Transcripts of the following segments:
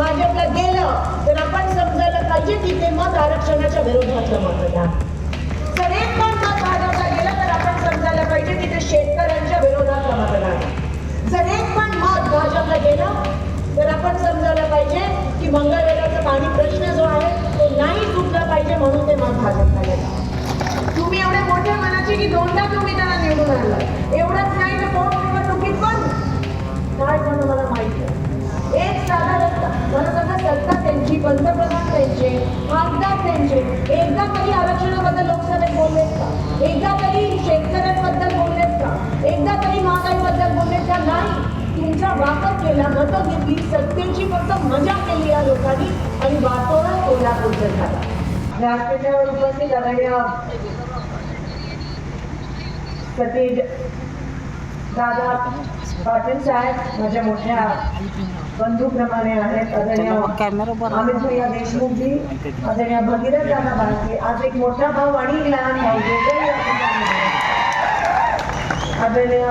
भाजपला गेलं तर आपण समजायला पाहिजे की ते मत आरक्षणाच्या विरोधातलं मतदान जर एक पण मत भाजपला गेलं तर आपण समजायला पाहिजे की ते शेतकऱ्यांच्या विरोधातलं मतदान जर एक पण मत भाजपला गेलं तर आपण समजायला पाहिजे की मंगळवेराचा पाणी प्रश्न जो आहे तो नाही सुटला पाहिजे म्हणून ते मत भाजपला गेलं. तुम्ही एवढे मोठ्या मनाचे की दोनदा तुम्ही त्यांना निवडून आणलं. एवढंच नाही तर पोट निवडणुकीत पण काय झालं मला माहिती आहे? एक साधा रस्ता मला सत्ता त्यांची पंतप्रधान त्यांचे खासदार त्यांचे एकदा तरी आरक्षणाबद्दल लोकसभेत बोललेत का? एकदा तरी शेतकऱ्यांबद्दल बोललेत का? एकदा तरी महागाईबद्दल बोललेत का? नाही. तुमचा वापर केला मतं घेतली सत्तेची फक्त मजा केली या लोकांनी आणि वातावरण कोल्हापूरचं झाला. व्यासपीठावर उपस्थित आदरणीय सतीश दादा पाटील साहेब माझ्या मोठ्या बंधूप्रमाणे आहेत आदरणीय कॅमेरा बरोबर अमित भैया देशमुखजी आदरणीय भगीरथ दादा बाळके आज एक मोठा भाऊ आणि एक लहान भाऊ. आदरणीय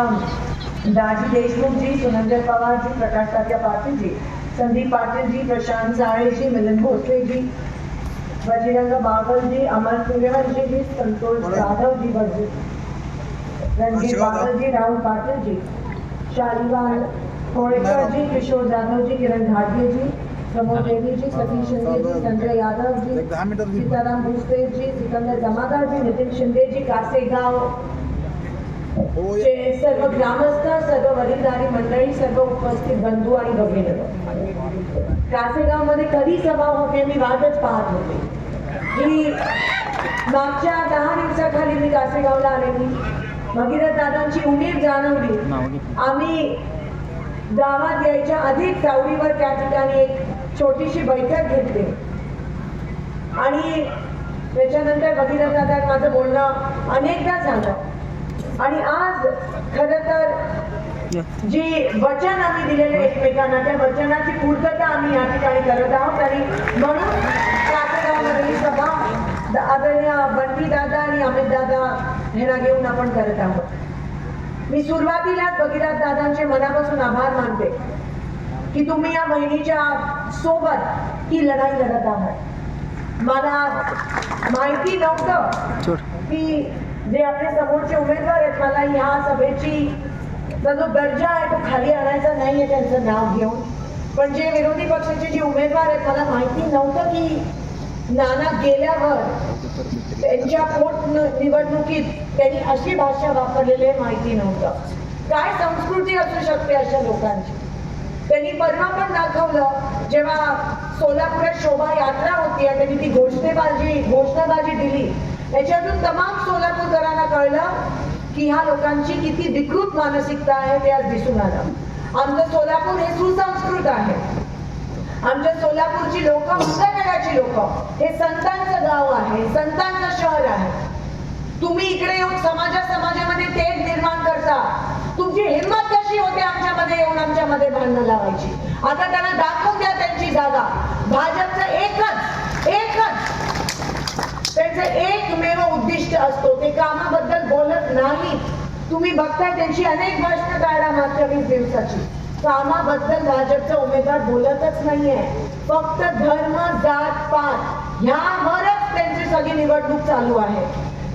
दाजी देशमुखजी सुनंदर पवारजी प्रकाश तात्या पाटीलजी संदीप पाटीलजी प्रशांत साळेजी मिलिंद भोसलेजी बजरंग बाबलजी अमर सूर्यवंशीजी संतोष जाधवजी बजी रणजीत बाबलजी राहुल पाटीलजी शालीवाल कोळेकरजी किशोर जाधवजी किरण घाटगेजी प्रमोद देवीजी सतीश शिंदेजी संजय यादवजी एक दहा मिनिटात घे. सीताराम भुसदेजी सिकंदर जमादारजी नितीन शिंदेजी कासेगाव. हो सर्व ग्रामस्थ सर्व वडीलधारी मंडळी सर्व उपस्थित बंधू आणि भगिनी. कासेगावमध्ये कधी सभा होते? मी वाटच पाहत होते. मागच्या दहा दिवसाखाली मी कासेगावला आलेली. भगीरथ दादांची उणीव जाणवली. आम्ही गावात यायच्या आधी चावडीवर त्या ठिकाणी एक छोटीशी बैठक घेतली. आणि त्याच्यानंतर भगीरथ दादा माझं बोलणं अनेकदा झालं. आणि आज खरं तर जी वचन आम्ही दिलेले एकमेकांना त्या वचनाची पूर्तता आम्ही या ठिकाणी करत आहोत. आणि म्हणून सभा आदरणीय बंटी दादा आणि अमित दादा ह्यांना घेऊन आपण करत आहोत. मी सुरुवातीलाच भगीरथ दादांचे मनापासून आभार मानते की तुम्ही या बहिणीच्या सोबत ही लढाई लढत आहात. मला माहिती नव्हतं की जे आपले समोरचे उमेदवार आहेत मला ह्या सभेची जो दर्जा आहे तो खाली आणायचा नाही आहे त्यांचं नाव घेऊन. पण जे विरोधी पक्षाचे जे उमेदवार आहेत मला माहिती नव्हतं की नाना गेल्यावर त्यांच्या पोट निवडणुकीत त्यांनी अशी भाषा वापरलेली आहे माहिती नव्हतं. काय संस्कृती असू शकते अशा लोकांची? त्यांनी परवा पण दाखवलं. जेव्हा सोलापुरात शोभा यात्रा होती आणि त्यांनी ती घोषणेबाजी घोषणाबाजी दिली. याच्यातून तमाम सोलापूरकरांना कळलं की ह्या लोकांची किती विकृत मानसिकता आहे ते आज दिसून आलं. आमचं सोलापूर हे सुसंस्कृत आहे. आमच्या सोलापूरची लोक मंगळवेढाची लोक. हे संतांचं गाव आहे संतांचं शहर आहे. तुम्ही इकडे येऊन समाजा समाजामध्ये तेज निर्माण करता. तुमची हिंमत कशी होते आमच्यामध्ये येऊन आमच्यामध्ये भांडणं लावायची? आता त्यांना दाखवून द्या त्यांची जागा. भाजपचं एकच एकच. त्यांचं एकमेव उद्दिष्ट असतो. ते कामाबद्दल बोलत नाही तुम्ही बघताय त्यांची अनेक भाषणं काढा मागच्या वीस दिवसाची. कामाबद्दल भाजपचा उमेदवार बोलतच नाहीये. फक्त धर्म जात पात ह्यावरच त्यांची सगळी निवडणूक चालू आहे.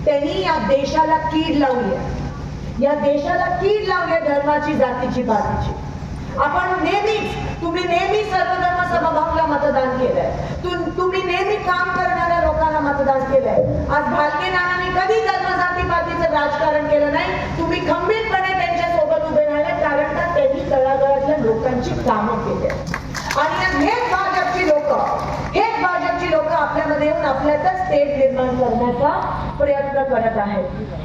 त्यांनी या देशाला कीड लावली आहे. या देशाला कीड लावली धर्माची जातीची बातीची आपण नेहमीच तुम्ही नेहमी सर्वधर्म समभावला मतदान केलंय. तुम्ही नेहमी काम करणाऱ्या लोकांना मतदान केलंय. आज भालके नानांनी कधी धर्म जाती पातीचं राजकारण केलं नाही? तुम्ही खंबीरपणे कारण का त्यांनी तळागाळातल्या लोकांची कामं केली. आणि हेच भाजपची लोक हेच भाजपची लोक आपल्यामध्ये येऊन आपल्यातच तेढ निर्माण करण्याचा प्रयत्न करत आहेत.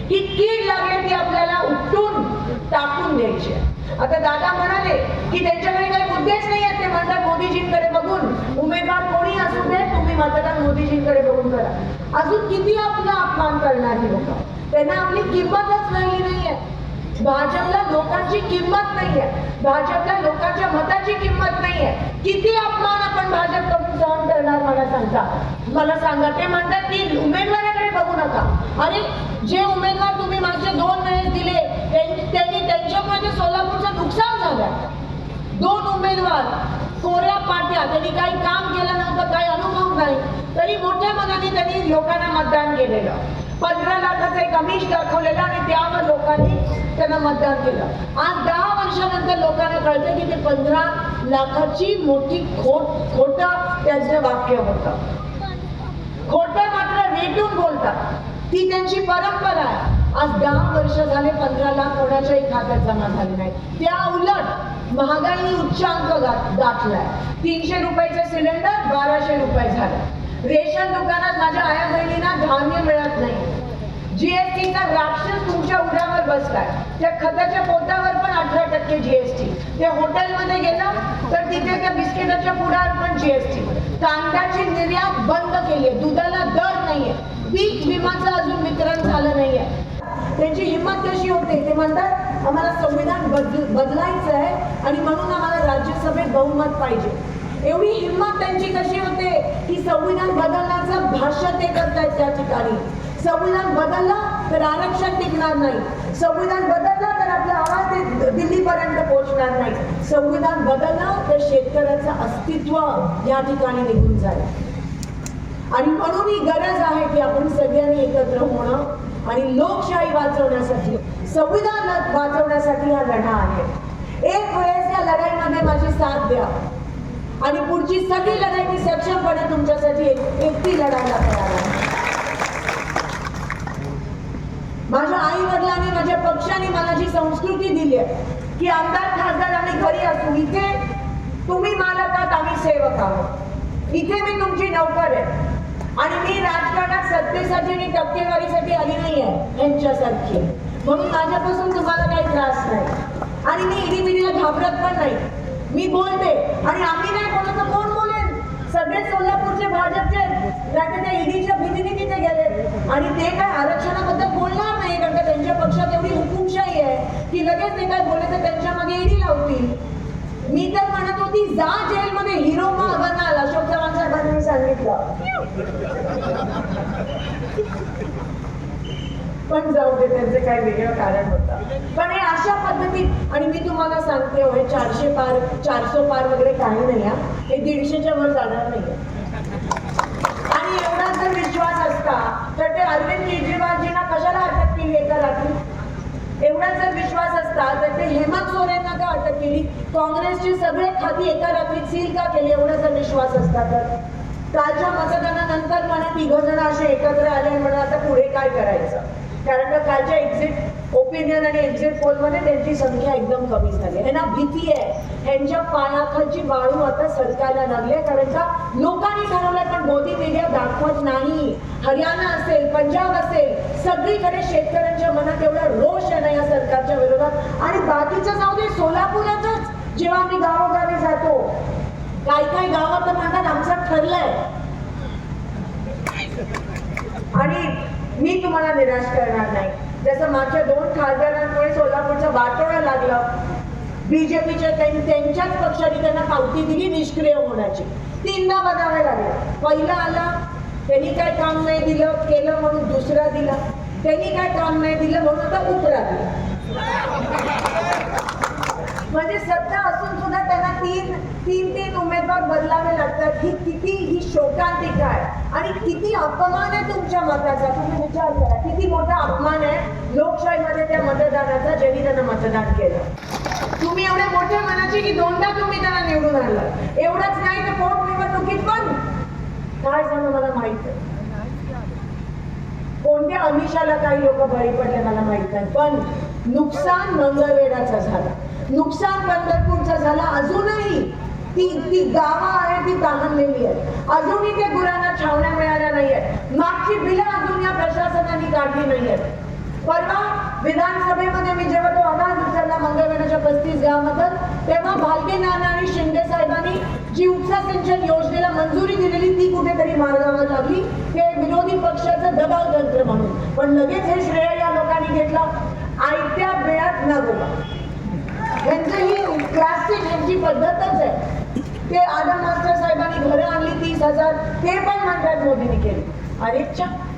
ही कीड लागली ती आपल्याला उपटून टाकून द्यायची आता दादा म्हणाले की त्यांच्याकडे काही मुद्देच नाही आहेत. ते म्हणतात मोदीजींकडे बघून उमेदवार कोणी असू दे तुम्ही मतदान मोदीजींकडे बघून करा. अजून किती आपला अपमान करणार ही लोक? त्यांना आपली किंमतच राहिली नाहीये. भाजपला लोकांची किंमत नाहीये. भाजपला लोकांच्या मताची किंमत नाहीये. किती अपमान आपण भाजपकडून सहन करणार मला सांगता मला सांगा ते म्हणतात की उमेदवाराकडे बघू नका. अरे जे उमेदवार तुम्ही मागचे दोन वेळेस दिले त्यां- त्यांनी त्यांच्यामुळे सोलापूरचं नुकसान झालं दोन उमेदवार कोऱ्या पाट्या त्यांनी काही काम केलं नव्हतं काही अनुभव नाही. तरी मोठ्या मनाने त्यांनी लोकांना मतदान केलेलं. पंधरा लाखाचं एक अमिष दाखवलेलं आणि त्यावर लोकांनी त्यांना मतदान केलं. आज दहा वर्षानंतर लोकांना कळतं की ते पंधरा लाखाची मोठी खोट खोटं त्यांचं वाक्य होतं. खोटं मात्र रेटून बोलतात. ती त्यांची परंपरा आहे. आज दहा वर्ष झाले पंधरा लाख कोणाच्याही खात्यात जमा झाले नाही. त्या उलट महागाईने उच्चांक गाठलाय. तीनशे रुपयाचे सिलेंडर बाराशे रुपये झाले. रेशन दुकानात माझ्या आया बहिणींना धान्य मिळत नाही. जीएसटीचा राक्षस तुमच्या उड्यावर बसलाय. त्या खताच्या पोटावर पण अठरा टक्के जीएसटी त्या हॉटेलमध्ये गेलं तर तिथे त्या बिस्किटाच्या पुढावर पण जीएसटी कांद्याची निर्यात बंद केली आहे दुधाला दर नाहीये. पीक विमाचं अजून वितरण झालं नाहीये. त्यांची हिंमत कशी होते? ते म्हणतात आम्हाला संविधान बदल बदलायचं आहे आणि म्हणून आम्हाला राज्यसभेत बहुमत पाहिजे. एवढी हिंमत त्यांची कशी होते? की संविधान बदलण्याचं भाष्य ते करतायत त्या ठिकाणी. संविधान बदलला तर आरक्षण टिकणार नाही. संविधान बदलला तर आपला आवाज ते दिल्लीपर्यंत पोहोचणार नाही. संविधान बदललं तर शेतकऱ्याचं अस्तित्व या ठिकाणी निघून जाईल. आणि म्हणून ही गरज आहे की आपण सगळ्यांनी एकत्र होणं आणि लोकशाही वाचवण्यासाठी संविधान वाचवण्यासाठी हा लढा आहे. एक वेळेस या लढाईमध्ये माझी साथ द्या. आणि पुढची सगळी लढाई मी सक्षमपणे तुमच्यासाठी एक- एकटी लढायला तयार आहे. माझ्या आई वडिलांनी माझ्या पक्षाने मला जी संस्कृती दिली आहे की आमदार खासदार आम्ही घरी असू इथे तुम्ही मालक आहात आम्ही सेवक आहोत. इथे मी तुमची नौकर आहे. आणि मी राजकारणात सत्तेसाठी आणि टक्केवारीसाठी आली नाही आहे यांच्यासारखी. म्हणून माझ्यापासून तुम्हाला काही त्रास नाही. आणि मी इडीमिडीला घाबरत पण नाही. मी बोलते. आणि आम्ही नाही बोलत तर कोण बोलेल सगळे सोलापूरचे भाजपचे आहेत. नाही त्या ईडीच्या भीतीने तिथे गेले आणि ते काय आरक्षणाबद्दल बोलणार नाही कारण का त्यांच्या पक्षात एवढी हुकुमशाही आहे की लगेच ते काय बोलले तर त्यांच्या मागे ईडी लावतील. मी तर म्हणत होती जा जेलमध्ये हिरो मग बनाल अशोक चव्हाण साहेबांनी सांगितलं. पण जाऊ दे त्यांचे काय वेगळं कारण होतं. पण हे अशा पद्धतीत आणि मी तुम्हाला सांगते हो, हे चारशे पार चारशे पार वगैरे काही नाही हे. दीडशेच्या वर जाणार नाही जर विश्वास असता तर ते अरविंद केजरीवालजींना कशाला अटक केली एका रात्री? एवढा जर विश्वास असता तर ते हेमंत सोरेनना का अटक केली? काँग्रेसची सगळे खाती एका रात्रीत सील का केली? एवढा जर विश्वास असता तर. कालच्या मतदानानंतर म्हणा तिघ जण असे एकत्र आले म्हणून आता पुढे काय करायचं? कारण का कालच्या एक्झिट इंडियन आणि एक्झिट पोलमध्ये त्यांची संख्या एकदम कमी झाली. यांना भीती आहे. ह्यांच्या पायाखालची वाळू आता सरकारला लागली आहे. कारण का लोकांनी ठरवलंय पण मोदी मीडिया दाखवत नाही. हरियाणा असेल पंजाब असेल सगळीकडे शेतकऱ्यांच्या मनात एवढा रोष आहे ना या सरकारच्या विरोधात. आणि बाकीचं जाऊ दे सोलापुरातच जेव्हा आम्ही गावोगावी जातो काही काही गावात तर म्हणतात आमचं ठरलंय. आणि मी तुम्हाला निराश करणार नाही. जसं मागच्या दोन खासदारांमुळे सोलापूरचं वाटोळा लागलं बीजेपीच्या त्यांच्याच पक्षाने त्यांना पावती दिली निष्क्रिय होण्याची. तीनदा बघावे लागले. पहिला आला त्यांनी काय काम नाही दिलं केलं म्हणून दुसरा दिला. त्यांनी काय काम नाही दिलं म्हणून आता उपरा दिला. म्हणजे सत्ता असून सुद्धा त्यांना तीन तीन तीन उमेदवार बदलावे लागतात. ही किती ही शोकांतिका आहे आणि किती अपमान आहे तुमच्या मताचा? तुम्ही विचार करा. किती मोठा अपमान आहे लोकशाहीमध्ये त्या मतदानाचा ज्यांनी त्यांना मतदान केलं. तुम्ही एवढ्या मोठ्या मनाची की दोनदा तुम्ही त्यांना निवडून आणलं. एवढंच नाही तर पोटनिवडणुकीत पण? काय झालं मला माहीत आहे. कोणत्या अमिषाला काही लोक बळी पडले मला माहीत नाही. पण नुकसान मंगळवेढाचं झालं. नुकसान पंढरपूरचं झालं अजूनही ती ती गावं आहे ती तहानलेली आहे. अजूनही त्या गुरांना छावण्या मिळाल्या नाही आहेत मागची बिलं अजून या प्रशासनाने काढली नाही आहेत परवा विधानसभेमध्ये मी जेव्हा तो आवाज उचलला मंगळवेढाच्या पस्तीस गावामधून तेव्हा भालके नाना आणि शिंदे साहेबांनी जी उपसा सिंचन योजनेला मंजुरी दिलेली ती कुठेतरी मार्गावर लागली. हे विरोधी पक्षाचं दबाव तंत्र म्हणून. पण लगेच हे श्रेय या लोकांनी घेतलं. आयत्या बिळात नागोबा यांचं ही क्लासची यांची पद्धतच आहे. ते आदम मास्टर साहेबांनी घरं आणली तीस हजार ते पण म्हणतात मोदींनी केली. अरे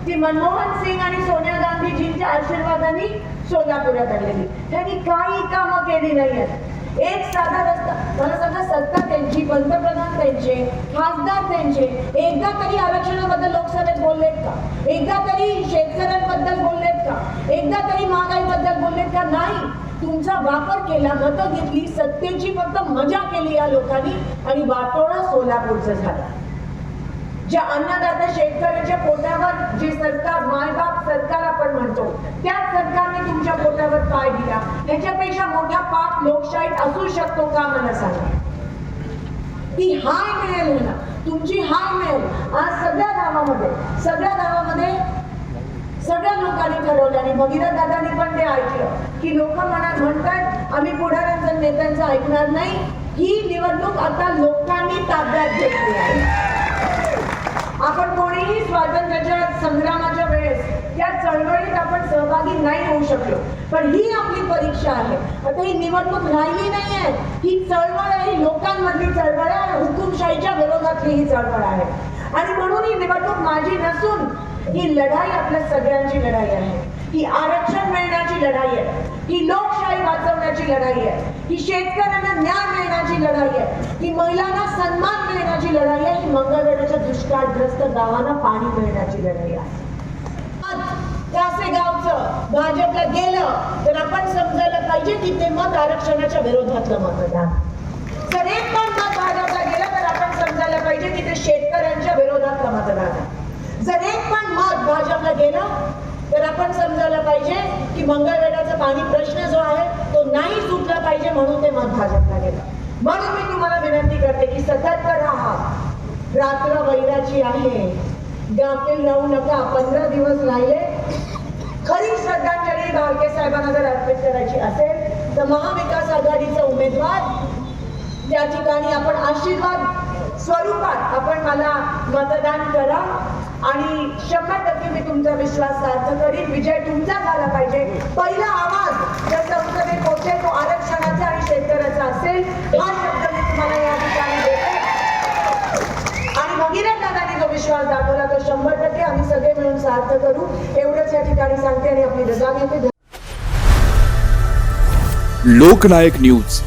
ती मनमोहन सिंग आणि सोनिया गांधीजींच्या आशीर्वादाने सोलापुरात आणलेली. त्यांनी काही कामं केली नाही आहेत एक साधा रस्ता मला सांगा सत्ता त्यांची पंतप्रधान त्यांचे खासदार त्यांचे एकदा तरी आरक्षणाबद्दल लोकसभेत बोललेत का? एकदा तरी शेतकऱ्यांबद्दल बोललेत का? एकदा तरी महागाई महागाईबद्दल बोललेत नाही तुमचा वापर केला मतं घेतली सत्तेची फक्त मजा केली या लोकांनी आणि वाटोळा सोलापूरचं झालं. ज्या अन्नदाता शेतकऱ्याच्या पोटावर जे सरकार मायबाप सरकार आपण म्हणतो त्याच सरकारने तुमच्या पोटावर पाय दिला. त्याच्यापेक्षा मोठा पाप लोकशाहीत असू शकतो का मला सांगा. ती हाय मिळेल ना तुमची हाय मिळेल. आज सगळ्या गावामध्ये सगळ्या गावामध्ये सगळ्या लोकांनी ठरवलं आणि भगीरथदादांनी पण ते ऐकलं की लोक म्हणा म्हणतात आम्ही पुढाऱ्यांचं नेत्यांचं ऐकणार नाही. ही निवडणूक आता लोकांनी ताब्यात घेतली आहे. आपण कोणीही स्वातंत्र्याच्या संग्रामाच्या वेळेस त्या चळवळीत आपण सहभागी नाही होऊ शकलो. पण ही आपली परीक्षा आहे. आता ही निवडणूक राहिली नाही आहे. ही चळवळ आहे. लोकांमधली चळवळ आहे. आणि हुकुमशाहीच्या विरोधातली ही चळवळ आहे. आणि म्हणून ही निवडणूक माझी नसून ही लढाई आपल्या सगळ्यांची लढाई आहे. ही आरक्षण मिळण्याची लढाई आहे. ही लोकशाही वाचवण्याची लढाई आहे. ही शेतकऱ्यांना न्याय मिळण्याची लढाई आहे. ही महिलांना सन्मान मिळण्याची लढाई आहे. ही मंगळवेढ्याच्या दुष्काळग्रस्त गावांना पाणी मिळण्याची लढाई आहे. आज गावचं भाजपला गेलं तर आपण समजायला पाहिजे की ते मत आरक्षणाच्या विरोधातलं मतदान जर एक पण मत भाजपला गेलं तर आपण समजायला पाहिजे की ते शेतकऱ्यांच्या विरोधातलं मतदान आहे जर एक पण मत भाजपला गेलं तर आपण समजायला पाहिजे की मंगळवेढाचा पाणी प्रश्न जो आहे तो नाही सुटला पाहिजे म्हणून ते मत भाजपला गेलं म्हणून मी तुम्हाला विनंती करते की सतर्क राहा. रात्र वैराची आहे. गाफील राहू नका पंधरा दिवस राहिले. खरी श्रद्धांजली भालके साहेबांना जर अर्पित करायची असेल तर महाविकास आघाडीचा उमेदवार त्या ठिकाणी आपण आशीर्वाद स्वरूपात आपण मला मतदान करा. आणि शंभर टक्के मी तुमचा विश्वास सार्थ करीन. विजय तुमचा झाला पाहिजे. पहिला आवाज ज्या संसदेत पोहोचेल तो आरक्षणाचा आणि शेतकऱ्याचा असेल. हा शब्द मी तुम्हाला या ठिकाणी देते. आणि भगीरथ दादाने जो विश्वास दाखवला तो शंभर टक्के आम्ही सगळे मिळून सार्थ करू. एवढंच या ठिकाणी सांगते आणि आपली रजा घेते. लोकनायक न्यूज.